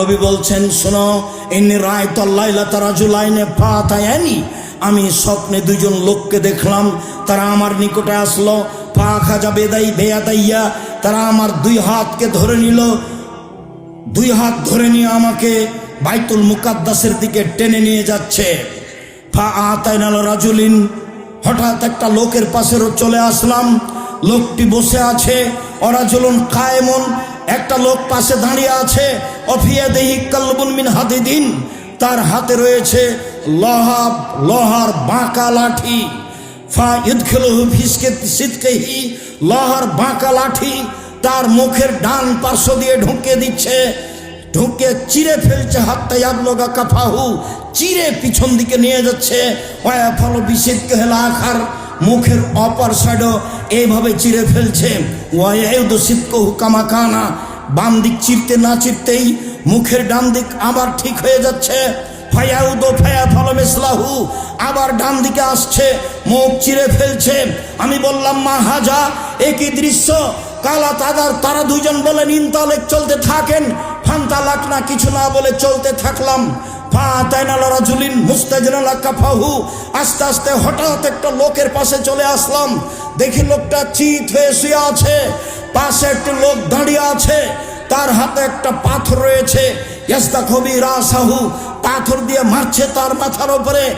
নবী বলছেন, শোনো, ইন্নি রায় তল্লাইলা তারা জুলাইনে ফাতায়ানি। আমি স্বপ্নে দুজন লোককে দেখলাম, তারা আমার নিকটে আসলো। পা খাজা বেদাই বেয়াদাইয়া, তারা আমার দুই হাতকে ধরে নিল। দুই হাত ধরে নিয়ে আমাকে বাইতুল মুকাদ্দাসের দিকে টেনে নিয়ে যাচ্ছে। ফা আতাইনাল রাজুলিন, হঠাৎ একটা লোকের পাশেরও চলে আসলাম। লোকটি বসে আছে, অরাজুলুন কায়েমন। একটা লোক পাশে দাঁড়িয়ে আছে, অফিয়া দেহি কাল্লবুন মিন হাদিদিন। তার হাতে রয়েছে লহা, লোহার বাঁকা লাঠি। ফা ইদখিলহু ফিসকে সিদকেহি লোহার বাঁকা লাঠি তার মুখের ডান পার্শ্ব দিয়ে ঢুকে দিচ্ছে। ঢুকে চিরে ফেলছে হাতটা ইয়াবলোগা কাফাহু, চিরে পিছন দিকে নিয়ে যাচ্ছে। ওয়া ফলো বিশেষ কেহলা আখার। মুখের অপর সাইডও এইভাবে চিরে ফেলছে। ওয়াইদ সিদ্ধকহু কামাকানা বাম দিক চিরতে না চিরতেই মুখের ডান দিক আবার ঠিক হয়ে যাচ্ছে। আবার ডান দিকে আসছে, মুখ চিরে ফেলছে। আমি বললাম, মা হাজা, একই দৃশ্য, কালা তাদার, তারা দুজন বলেন ইনতালেক চলতে থাকেন। ফান্তা লাখ না কিছু না বলে চলতে থাকলাম। আস্তে আস্তে হঠাৎ একটা লোকের পাশে চলে আসলাম। দেখি লোকটা চিত হয়ে শুয়ে আছে। পাশে একটা লোক দাঁড়িয়ে আছে। তার হাতে একটা পাথর রয়েছে। পাথর দিয়ে মারছে তার মাথার উপরে।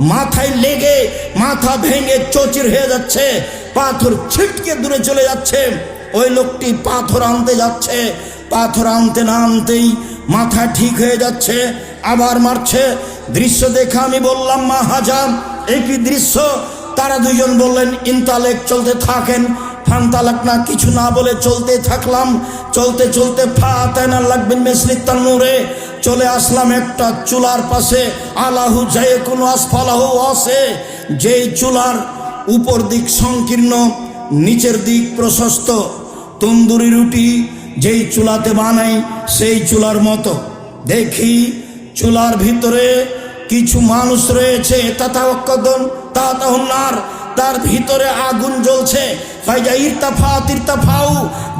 মাথায় লেগে মাথা ভেঙে চচির হয়ে যাচ্ছে। পাথর ছিটকে দূরে চলে যাচ্ছে। ওই লোকটি পাথর আনতে যাচ্ছে। পাথর আনতে না আনতেই মাথা ঠিক হয়ে যাচ্ছে, আবার মারছে। দৃশ্য দেখে আমি বললাম, মা হাজাম একই দৃশ্য? তারা দুজন বললেন, ইনতালেক চলতে থাকেন, ফান্তালাক না, কিছু না বলে চলতে থাকলাম। চলতে চলতে ফাতেনা লাগবেন মেসলি তান্নুরে চলে আসলাম একটা চুলার পাশে। আলাহু যায় কোনো আসফালাহু আসে যেই চুলার উপর দিক সংকীর্ণ, নিচের দিক প্রশস্ত। তন্দুরি রুটি যেই চুলাতে বানাই, সেই চুলার মতো। দেখি চুলার ভিতরে কিছু মানুষ রয়েছে, তাতাওয়াক্কাদন তার ভিতরে আগুন জ্বলছে। ইরতাফা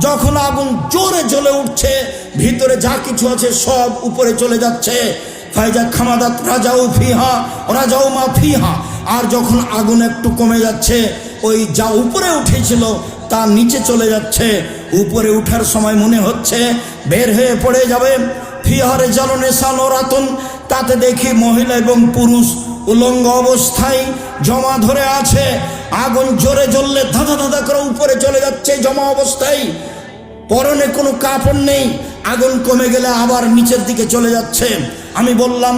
যখন আগুন জোরে জ্বলে উঠছে, ভিতরে যা কিছু আছে সব উপরে চলে যাচ্ছে। ফাইজা খামাদাত রাজাও ফিহা রাজাও মা ফিহা। আর যখন আগুন একটু কমে যাচ্ছে, ওই যা উপরে উঠেছিল, তা নিচে চলে যাচ্ছে। উপরে উঠার সময় মনে হচ্ছে বের হয়ে পড়ে যাবে। ফিহারে জ্বালনে সানোরাতন তাতে দেখি মহিলা এবং পুরুষ উলঙ্গ অবস্থায় জমা ধরে আছে। আগুন জোরে জ্বললে ধাঁধা ধাঁধা করে উপরে চলে যাচ্ছে জমা অবস্থায়। পরনে কোনো কাপড় নেই, আগুন কমে গেলে আবার নিচের দিকে চলে যাচ্ছে। আমি বললাম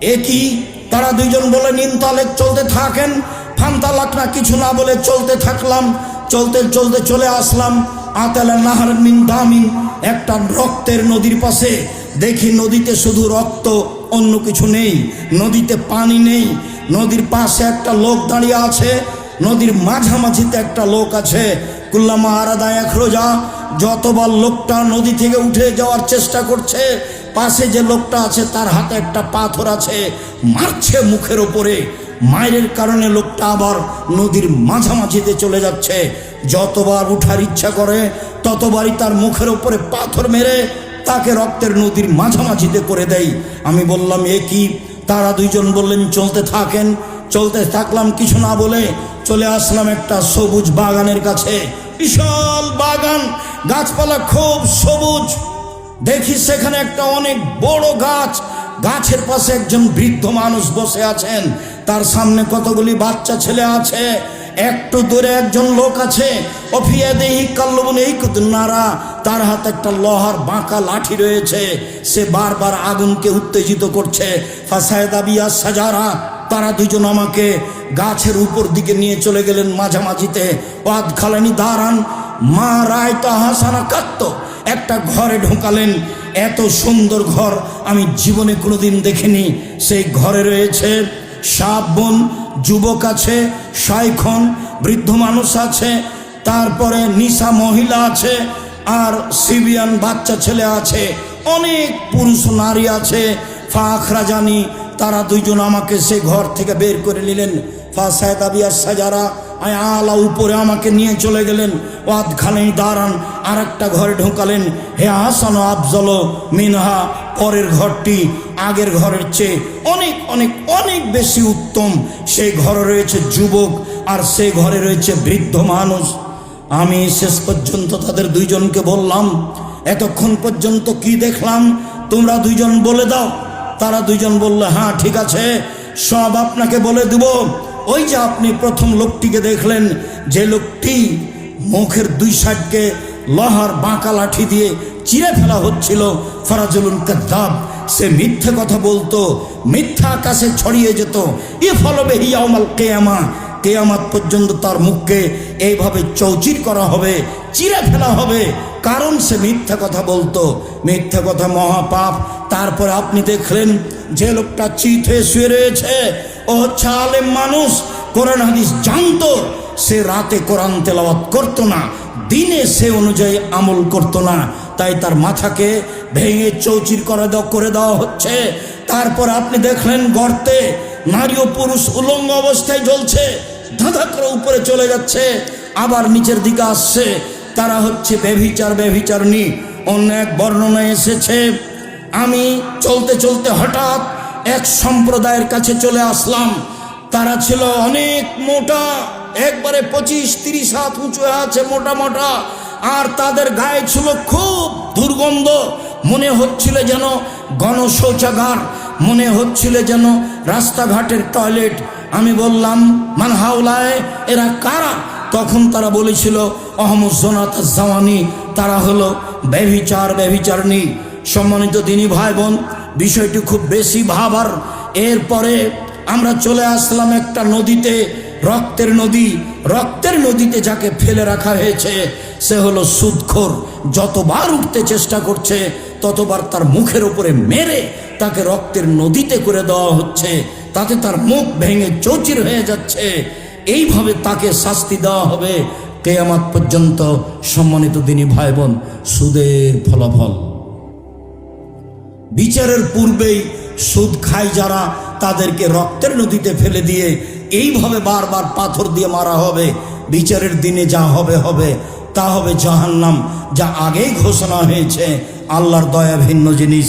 একই তারা দুইজন বলে নিমতালেক চলতে থাকেন। ফান্তালাক না কিছু না বলে চলতে থাকলাম। চলতে চলতে চলে আসলাম। আতালা নাহার মিন দামিন, একটা রক্তের নদীর পাশে। দেখি নদীতে শুধু রক্ত, অন্য কিছু নেই। নদীতে পানি নেই। নদীর পাশে একটা লোক দাঁড়িয়ে আছে। নদীর মাঝামাঝিতে একটা লোক আছে। কুল্লামা আরাদা এক রোজা যতবার লোকটা নদী থেকে উঠে যাওয়ার চেষ্টা করছে, পাশে যে লোকটা আছে, তার হাতে একটা পাথর আছে, মারছে মুখের ওপরে। মায়ের কারণে লোকটা আবার নদীর মাঝামাঝিতে চলে যাচ্ছে। যতবার উঠার ইচ্ছা করে, ততবারই তার মুখের ওপরে পাথর মেরে তাকে রক্তের নদীর মাঝামাঝিতে করে দেয়। আমি বললাম, এ কি? তারা দুইজন বললেন, চলতে থাকেন, চলতে থাকলাম, কিছু না বলে চলে আসলাম একটা সবুজ বাগানের কাছে। বিশাল বাগান, গাছপালা খুব সবুজ। দেখি সেখানে একটা অনেক বড় গাছ, গাছের পাশে একজন বৃদ্ধ মানুষ বসে আছেন। তার সামনে কতগুলি বাচ্চা ছেলে আছে। একটু দূরে একজন লোক আছে। অফিয়া দেহি কাল্লবন এই নারা। তার হাতে একটা লোহার বাঁকা লাঠি রয়েছে। সে বারবার আগুনকে উত্তেজিত করছে। ফাসায়দা বিয়া সাজারা, তারা দুজন আমাকে গাছের উপর দিকে নিয়ে চলে গেলেন মাঝামাঝিতে। ওয়াদ খালানি দাঁড়ান মা রায় তাহাসানা কাত্ত। একটা ঘরে ঢোকালেন। এত সুন্দর ঘর আমি জীবনে কোনোদিন দেখিনি। সেই ঘরে রয়েছে সাপ, বোন, যুবক আছে সাইখন বৃদ্ধ মানুষ আছে, তারপরে নিশা মহিলা আছে, আর সিবিয়ান বাচ্চা ছেলে আছে, অনেক পুরুষ নারী আছে। ফাখরা জানি তারা দুইজন আমাকে সে ঘর থেকে বের করে নিলেন। ফা সায়দাবিয়া সাজারা আয় আলা উপরে আমাকে নিয়ে চলে গেলেন। ওয়াদখানেই দাঁড়ান আর একটা ঘরে ঢোকালেন। হে হাসান ও আফজল, মিনহা, পরের ঘরটি আগের ঘরের চেয়ে অনেক অনেক অনেক বেশি উত্তম। সেই ঘরে রয়েছে যুবক, আর সেই ঘরে রয়েছে বৃদ্ধ মানুষ। আমি শেষ পর্যন্ত তাদের দুইজনকে বললাম, এতক্ষণ পর্যন্ত কি দেখলাম? তোমরা দুইজন বলে দাও। তারা দুইজন বললে হ্যাঁ ঠিক আছে, সব আপনাকে বলে দেব। ওই যে আপনি প্রথম লোকটিকে দেখলেন, যে লোকটি মুখের দুই সাইডকে লোহার বাঁকা লাঠি দিয়ে চিরে ফেলা হচ্ছিল ফরাজুল কাদ্দাব। সে মিথ্যে কথা বলতো, মিথ্যা আকাশে ছড়িয়ে যেত। এ ফলবে হিয়ামাল কেয়ামা, কেয়ামাত পর্যন্ত তার মুখকে এইভাবে চৌচির করা হবে, চিরে ফেলা হবে। কারণ সে মিথ্যা কথা বলতো, মিথ্যা কথা মহাপাপ। তারপরে আপনি দেখলেন, যে লোকটা চিত হয়ে শুয়ে রয়েছে ও হচ্ছে আলেম মানুষ, কোরআন হাদিস জানতো, সে রাতে কোরআন তেলাওয়াত করতো না, দিনে সে অনুযায়ী আমল করতো না, তাই তার মাথাকে ভেঙে চৌচির করে দেওয়া করে দেওয়া হচ্ছে। তারপর আপনি দেখলেন গর্তে নারী ও পুরুষ উলঙ্গ অবস্থায় জ্বলছে, ধাঁধা করে উপরে চলে যাচ্ছে, আবার নিচের দিকে আসছে। তারা হচ্ছে বেভিচার বেভিচারনি অন্য এক বর্ণনা এসেছে, আমি চলতে চলতে হঠাৎ এক সম্প্রদায়ের কাছে চলে আসলাম। তারা ছিল অনেক মোটা, একবারে পঁচিশ, তিরিশ হাত উঁচু আছে, মোটা মোটা। আর তাদের গায়ে ছিল খুব দুর্গন্ধ। মনে হচ্ছিল যেন গণশৌচাগার, মনে হচ্ছিল যেন রাস্তাঘাটের টয়লেট। আমি বললাম, মান হাওলায়, এরা কারা? তখন তারা বলেছিল, অহমদ জাওয়ানি তারা হলো ব্যভিচার ব্যভিচারণী সম্মানিত দিনী ভাই বোন বিষয়টি খুব বেশি ভাবার। এরপরে আমরা চলে আসলাম একটা নদীতে, রক্তের নদী। রক্তের নদীতে যাকে ফেলে রাখা হয়েছে, সে হলো সুদখোর যতবার উঠতে চেষ্টা করছে, ততবার তার মুখের উপরে মেরে তাকে রক্তের নদীতে করে দেওয়া হচ্ছে। তাতে তার মুখ ভেঙে চৌচির হয়ে যাচ্ছে। এইভাবে তাকে শাস্তি দেওয়া হবে। কেয়ামাত পর্যন্ত সম্মানিত দিনী ভাই বোন, সুদের ফলাফল। বিচারের পূর্বেই সুদ খায় যারা, তাদেরকে রক্তের নদীতে ফেলে দিয়ে এইভাবে বারবার পাথর দিয়ে মারা হবে। বিচারের দিনে যা হবে হবে, তা হবে জাহান্নাম, যা আগেই ঘোষণা হয়েছে। আল্লাহর দয়া ভিন্ন জিনিস।